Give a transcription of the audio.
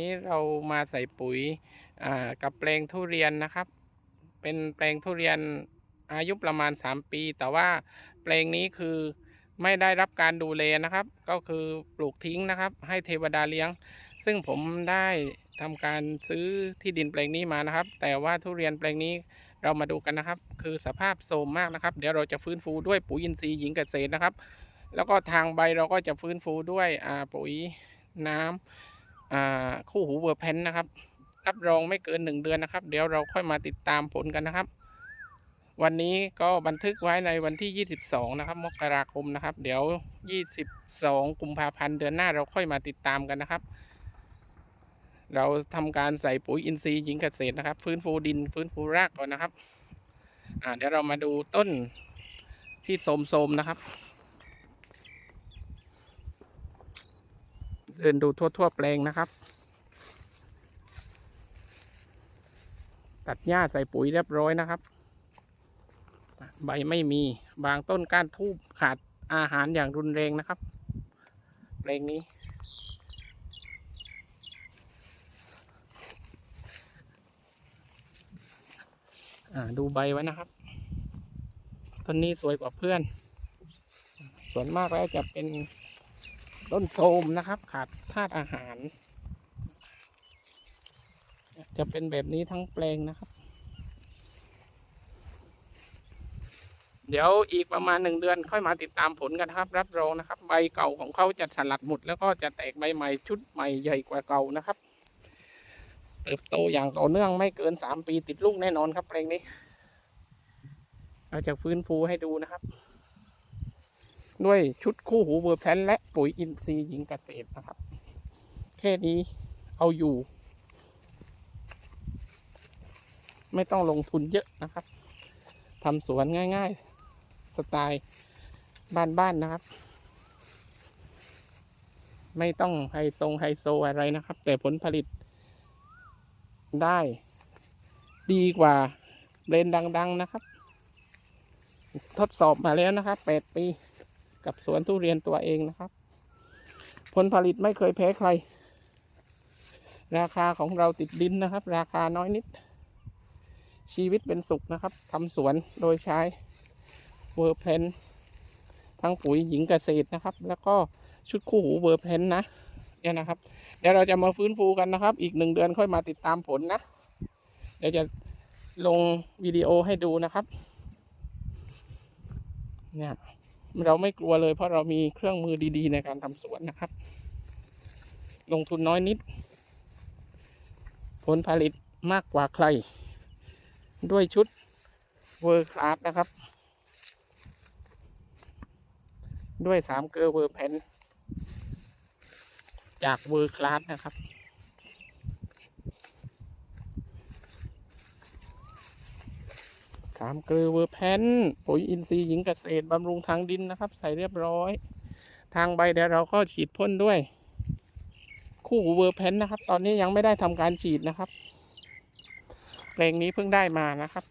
นี้เรามาใส่ปุ๋ยกับแปลงทุเรียนนะครับ เป็นแปลงทุเรียนอายุประมาณ 3 ปี แต่ว่าแปลงนี้คือไม่ได้รับการดูแลนะครับ ก็คือปลูกทิ้งนะครับ ให้เทวดาเลี้ยง ซึ่งผมได้ทำการซื้อที่ดินแปลงนี้มานะครับ แต่ว่าทุเรียนแปลงนี้เรามาดูกันนะครับ คือสภาพโทรมมากนะครับ เดี๋ยวเราจะฟื้นฟูด้วยปุ๋ยอินทรีย์หญิงเกษตรนะครับ แล้วก็ทางใบเราก็จะฟื้นฟูด้วยปุ๋ยน้ำ คู่หูเวอร์แพนนะครับ รับรองไม่เกินหนึ่งเดือนนะครับ เดี๋ยวเราค่อยมาติดตามผลกันนะครับ วันนี้ก็บันทึกไว้ในวันที่ 22 นะครับ มกราคมนะครับ เดี๋ยว 22 กุมภาพันธ์เดือนหน้าเราค่อยมาติดตามกันนะครับ เราทำการใส่ปุ๋ยอินทรีย์หญิงเกษตรนะครับ ฟื้นฟูดิน ฟื้นฟูรากก่อนนะครับเดี๋ยวเรามาดูต้นที่โสมๆนะครับ เดินดูทั่ว ๆ แปลงนะครับ ตัดหญ้าใส่ปุ๋ยเรียบร้อยนะครับ ใบไม่มีบางต้นก้านทูบขาดอาหารอย่างรุนแรงนะครับ แปลงนี้ ดูใบไว้นะครับต้นนี้สวยกว่าเพื่อน ส่วนมากแล้วจะเป็น ต้นโทมนะครับ ขาดธาตุอาหาร จะเป็นแบบนี้ทั้งแปลงนะครับ เดี๋ยวอีกประมาณหนึ่งเดือนค่อยมาติดตามผลกันครับ รับรองนะครับ ใบเก่าของเขาจะสลัดหมดแล้วก็จะแตกใบใหม่ชุดใหม่ใหญ่กว่าเก่านะครับ เติบโตอย่างต่อเนื่องไม่เกินสามปีติดลูกแน่นอนครับแปลงนี้เราจะฟื้นฟูให้ดูนะครับ ด้วยชุดคู่หูเวอร์แพนและปุ๋ยอินทรีย์หญิงเกษตรนะครับ แค่นี้เอาอยู่ ไม่ต้องลงทุนเยอะนะครับทำสวนง่าย ๆ สไตล์บ้านๆนะครับ ไม่ต้องไฮโซไฮโซอะไรนะครับ แต่ผลผลิตได้ ดีกว่าเบรนด์ดัง ๆ นะครับ ทดสอบมาแล้วนะครับแปดปี กับสวนทุเรียนตัวเองนะครับ ผลผลิตไม่เคยแพ้ใคร ราคาของเราติดดินนะครับ ราคาน้อยนิด ชีวิตเป็นสุขนะครับทำสวนโดยใช้เวอร์เพนทั้งปุ๋ยหญิงเกษตรนะครับ แล้วก็ชุดคู่หูเวอร์เพนนะเนี่ยนะครับ เดี๋ยวเราจะมาฟื้นฟูกันนะครับ อีกหนึ่งเดือนค่อยมาติดตามผลนะ เดี๋ยวจะลงวิดีโอให้ดูนะครับ เนี่ย เราไม่กลัวเลยเพราะเรามีเครื่องมือดีๆ ในการทำสวนนะครับ ลงทุนน้อยนิด ผลผลิตมากกว่าใคร ด้วยชุดเวอร์คลาสนะครับ ด้วยสามเกลือเวอร์แพนจากเวอร์คลาสนะครับ สามเกลือเวอร์แพนปุ๋ยอินทรีย์หญิงเกษตรบำรุงทางดินนะครับ ใส่เรียบร้อย ทางใบเดี๋ยวเราก็ฉีดพ่นด้วย คู่หูเวอร์แพนนะครับ ตอนนี้ยังไม่ได้ทำการฉีดนะครับแปลงนี้เพิ่งได้มานะครับ